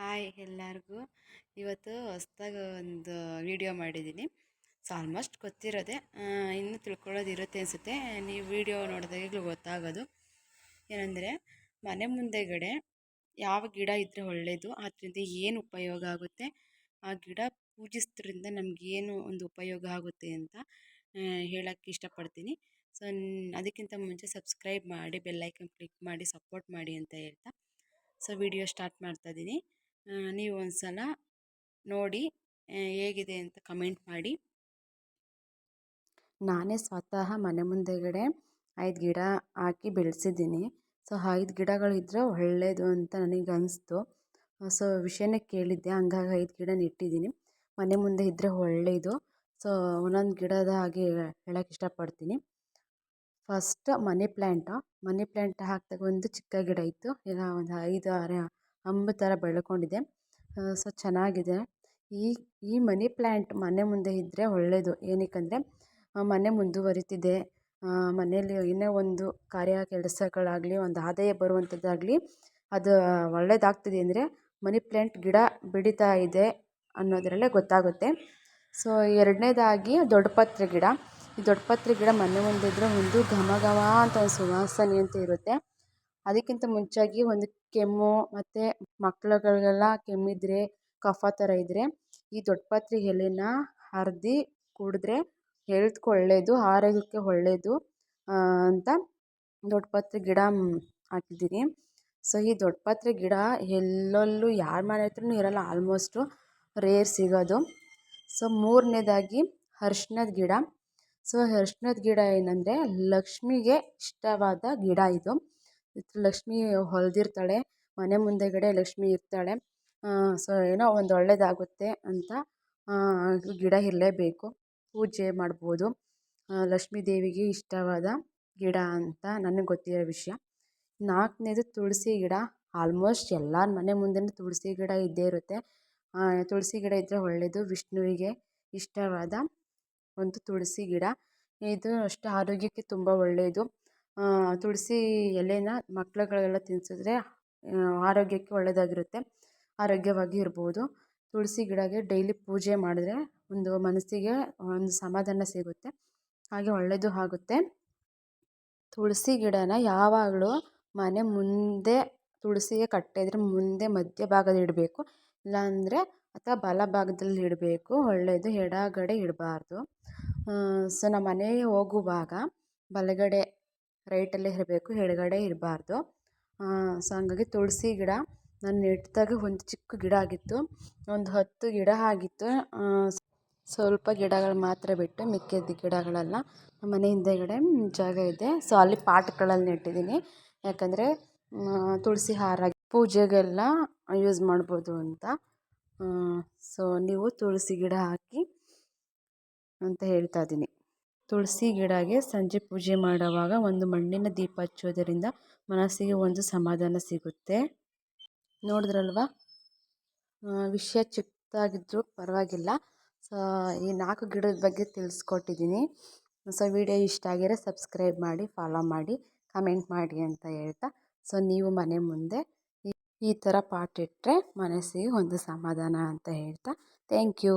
Hi ಎಲ್ಲರಿಗೂ. ಇವತ್ತು ಹೊಸ್ದಾಗಿ ಒಂದು ವಿಡಿಯೋ ಮಾಡಿದ್ದೀನಿ ಸೊ ಆಲ್ಮೋಸ್ಟ್ ಗೊತ್ತಿರೋದೆ ಇನ್ನೂ ತಿಳ್ಕೊಳ್ಳೋದು ಇರುತ್ತೆ ಅನಿಸುತ್ತೆ. ನೀವು ವಿಡಿಯೋ ನೋಡಿದಾಗಲೂ ಗೊತ್ತಾಗೋದು. ಏನಂದರೆ, ಮನೆ ಮುಂದೆಗಡೆ ಯಾವ ಗಿಡ ಇದ್ದರೆ ಒಳ್ಳೆಯದು ಅದರಿಂದ ಏನು ಉಪಯೋಗ ಆಗುತ್ತೆ, ಆ ಗಿಡ ಪೂಜಿಸೋದ್ರಿಂದ ನಮಗೇನು ಒಂದು ಉಪಯೋಗ ಆಗುತ್ತೆ ಅಂತ ಹೇಳೋಕ್ಕೆ ಇಷ್ಟಪಡ್ತೀನಿ. ಸೊ ಅದಕ್ಕಿಂತ ಮುಂಚೆ ಸಬ್ಸ್ಕ್ರೈಬ್ ಮಾಡಿ ಬೆಲ್ಲೈಕನ್ ಕ್ಲಿಕ್ ಮಾಡಿ, ಸಪೋರ್ಟ್ ಮಾಡಿ ಅಂತ ಹೇಳ್ತಾ. ಸೊ ವಿಡಿಯೋ ಸ್ಟಾರ್ಟ್ ಮಾಡ್ತಾಯಿದ್ದೀನಿ ನೀವು ಒಂದು ಸಲ ನೋಡಿ ಹೇಗಿದೆ ಅಂತ ಕಮೆಂಟ್ ಮಾಡಿ. ನಾನೇ ಸ್ವತಃ ಮನೆ ಮುಂದೆಗಡೆ ಐದು ಗಿಡ ಹಾಕಿ ಬೆಳೆಸಿದ್ದೀನಿ. ಸೊ, ಐದು ಗಿಡಗಳಿದ್ರೆ ಒಳ್ಳೆಯದು ಅಂತ ನನಗೆ ಅನಿಸ್ತು ಸೊ, ವಿಷಯನೇ ಕೇಳಿದ್ದೆ, ಹಂಗಾಗಿ ಐದು ಗಿಡ ನೆಟ್ಟಿದ್ದೀನಿ ಮನೆ ಮುಂದೆ ಇದ್ದರೆ ಒಳ್ಳೆಯದು ಸೊ, ಒಂದೊಂದು ಗಿಡದ ಹಾಗೆ ಹೇಳೋಕ್ಕೆ ಇಷ್ಟಪಡ್ತೀನಿ. First money plant money plant ಹಾಕಿದಾಗ ಒಂದು ಚಿಕ್ಕ ಗಿಡ ಇತ್ತು. ಈಗ ಒಂದು ಐದು ಆರು ಅಂಬು ಥರ ಬೆಳ್ಕೊಂಡಿದೆ. ಸೊ ಚೆನ್ನಾಗಿದೆ. ಈ ಈ ಮನಿ ಪ್ಲ್ಯಾಂಟ್ ಮನೆ ಮುಂದೆ ಇದ್ದರೆ ಒಳ್ಳೆಯದು ಏನಕ್ಕಂದರೆ ಮನೆ ಮುಂದುವರಿತಿದೆ. ಮನೆಯಲ್ಲಿ ಏನೇ ಒಂದು ಕಾರ್ಯ ಕೆಲಸಗಳಾಗಲಿ, ಒಂದು ಆದಾಯ ಬರುವಂಥದ್ದಾಗಲಿ ಅದು ಒಳ್ಳೆಯದಾಗ್ತಿದೆ ಅಂದರೆ, ಮನಿ ಪ್ಲ್ಯಾಂಟ್ ಗಿಡ ಬೆಳೀತಾ ಇದೆ ಅನ್ನೋದರಲ್ಲೇ ಗೊತ್ತಾಗುತ್ತೆ. ಸೊ, ಎರಡನೇದಾಗಿ ದೊಡ್ಡಪತ್ರೆ ಗಿಡ. ಈ ದೊಡ್ಡಪತ್ರೆ ಗಿಡ ಮನೆ ಮುಂದೆ ಇದ್ದರೆ ಒಂದು ಘಮ ಘಮ ಅಂತ ಒಂದು ಸುವಾಸನೆ ಅಂತ ಇರುತ್ತೆ. ಅದಕ್ಕಿಂತ ಮುಂಚಾಗಿ ಒಂದು ಕೆಮ್ಮು ಮತ್ತು ಮಕ್ಳುಗಳಿಗೆಲ್ಲ ಕೆಮ್ಮಿದ್ರೆ, ಕಫ ಥರ ಇದ್ದರೆ ಈ ದೊಡ್ಡಪತ್ರೆ ಎಲೆನ ಅರ್ದು ಕುಡಿದ್ರೆ ಹೆಲ್ತ್ಗೆ ಒಳ್ಳೆಯದು ಆರೋಗ್ಯಕ್ಕೆ ಒಳ್ಳೆಯದು ಅಂತ ದೊಡ್ಡಪತ್ರೆ ಗಿಡ ಹಾಕಿದ್ದೀನಿ. ಸೊ, ಈ ದೊಡ್ಡಪತ್ರೆ ಗಿಡ ಎಲ್ಲೆಲ್ಲೂ ಯಾರ ಮನೆ ಹತ್ರನೂ ಇರಲ್ಲ, ಆಲ್ಮೋಸ್ಟು ರೇರ್ ಸಿಗೋದು. ಸೊ, ಮೂರನೇದಾಗಿ ಅರ್ಶಿಣದ ಗಿಡ. ಸೊ, ಅರ್ಶಿಣದ ಗಿಡ ಏನಂದರೆ ಲಕ್ಷ್ಮಿಗೆ ಇಷ್ಟವಾದ ಗಿಡ ಇದು. ಲಕ್ಷ್ಮಿ ಹೊಲ್ದಿರ್ತಾಳೆ. ಮನೆ ಮುಂದೆಗಡೆ ಲಕ್ಷ್ಮಿ ಇರ್ತಾಳೆ. ಸೊ ಏನೋ ಒಂದು ಒಳ್ಳೆಯದಾಗುತ್ತೆ ಅಂತ ಗಿಡ ಇರಲೇಬೇಕು. ಪೂಜೆ ಮಾಡ್ಬೋದು. ಲಕ್ಷ್ಮೀ ದೇವಿಗೆ ಇಷ್ಟವಾದ ಗಿಡ ಅಂತ ನನಗೆ ಗೊತ್ತಿರೋ ವಿಷಯ. ನಾಲ್ಕನೇದು ತುಳಸಿ ಗಿಡ. ಆಲ್ಮೋಸ್ಟ್ ಎಲ್ಲರ ಮನೆ ಮುಂದೆಯೂ ತುಳಸಿ ಗಿಡ ಇದ್ದೇ ಇರುತ್ತೆ. ತುಳಸಿ ಗಿಡ ಇದ್ದರೆ ಒಳ್ಳೆಯದು ವಿಷ್ಣುವಿಗೆ ಇಷ್ಟವಾದ ಒಂದು ತುಳಸಿ ಗಿಡ. ಇದು ಅಷ್ಟು ಆರೋಗ್ಯಕ್ಕೆ ತುಂಬ ಒಳ್ಳೆಯದು ತುಳಸಿ ಎಲೆನ ಮಕ್ಳುಗಳಿಗೆಲ್ಲ ತಿನ್ನಿಸಿದ್ರೆ ಆರೋಗ್ಯಕ್ಕೆ ಒಳ್ಳೆಯದಾಗಿರುತ್ತೆ ಆರೋಗ್ಯವಾಗಿ ಇರ್ಬೋದು. ತುಳಸಿ ಗಿಡಕ್ಕೆ ಡೈಲಿ ಪೂಜೆ ಮಾಡಿದ್ರೆ ಒಂದು ಮನಸ್ಸಿಗೆ ಒಂದು ಸಮಾಧಾನ ಸಿಗುತ್ತೆ. ಹಾಗೆ ಒಳ್ಳೆಯದು ಆಗುತ್ತೆ. ತುಳಸಿ ಗಿಡನ ಯಾವಾಗಲೂ ಮನೆ ಮುಂದೆ ತುಳಸಿಗೆ ಕಟ್ಟಿದ್ರೆ ಮುಂದೆ ಮಧ್ಯ ಭಾಗದಲ್ಲಿ ಇಡಬೇಕು. ಇಲ್ಲಾಂದರೆ ಅಥವಾ ಬಲ ಭಾಗದಲ್ಲಿ ಇಡಬೇಕು. ಒಳ್ಳೆಯದು ಎಡಗಡೆ ಇಡಬಾರ್ದು. ಸೊ ನಮ್ಮ ಮನೆಗೆ ಹೋಗುವಾಗ ಬಲಗಡೆ ರೈಟಲ್ಲೇ ಇರಬೇಕು, ಎಡಗಡೆ ಇರಬಾರ್ದು. ಸೊ ಹಂಗಾಗಿ ತುಳಸಿ ಗಿಡ ನಾನು ನೆಟ್ಟಾಗ ಒಂದು ಚಿಕ್ಕ ಗಿಡ ಆಗಿತ್ತು, ಒಂದು ಹತ್ತು ಗಿಡ ಆಗಿತ್ತು. ಸ್ವಲ್ಪ ಗಿಡಗಳು ಮಾತ್ರ ಬಿಟ್ಟು ಮಿಕ್ಕಿದ ಗಿಡಗಳೆಲ್ಲ ಮನೆ ಹಿಂದೆಗಡೆ ಜಾಗ ಇದೆ. ಸೊ ಅಲ್ಲಿ ಪಾಟ್ಗಳಲ್ಲಿ ನೆಟ್ಟಿದ್ದೀನಿ. ಯಾಕಂದರೆ ತುಳಸಿ ಹಾರ ಪೂಜೆಗೆಲ್ಲ ಯೂಸ್ ಮಾಡ್ಬೋದು ಅಂತ. ಸೊ ನೀವು ತುಳಸಿ ಗಿಡ ಹಾಕಿ ಅಂತ ಹೇಳ್ತಾ ಇದ್ದೀನಿ. ತುಳಸಿ ಗಿಡಗೆ ಸಂಜೆ ಪೂಜೆ ಮಾಡುವಾಗ ಒಂದು ಮಣ್ಣಿನ ದೀಪ ಹಚ್ಚೋದರಿಂದ ಮನಸ್ಸಿಗೆ ಒಂದು ಸಮಾಧಾನ ಸಿಗುತ್ತೆ. ನೋಡಿದ್ರಲ್ವ? ವಿಷಯ ಚಿಕ್ಕದಾಗಿದ್ದರೂ ಪರವಾಗಿಲ್ಲ. ಸೊ ಈ ನಾಲ್ಕು ಗಿಡದ ಬಗ್ಗೆ ತಿಳಿಸ್ಕೊಟ್ಟಿದ್ದೀನಿ. ಸೊ ವಿಡಿಯೋ ಇಷ್ಟ ಆಗಿದ್ರೆ ಸಬ್ಸ್ಕ್ರೈಬ್ ಮಾಡಿ ಫಾಲೋ ಮಾಡಿ ಕಮೆಂಟ್ ಮಾಡಿ ಅಂತ ಹೇಳ್ತಾ. ಸೊ ನೀವು ಮನೆ ಮುಂದೆ ಈ ಥರ ಪಾಟ್ ಇಟ್ಟರೆ ಮನಸ್ಸಿಗೆ ಒಂದು ಸಮಾಧಾನ ಅಂತ ಹೇಳ್ತಾ. Thank you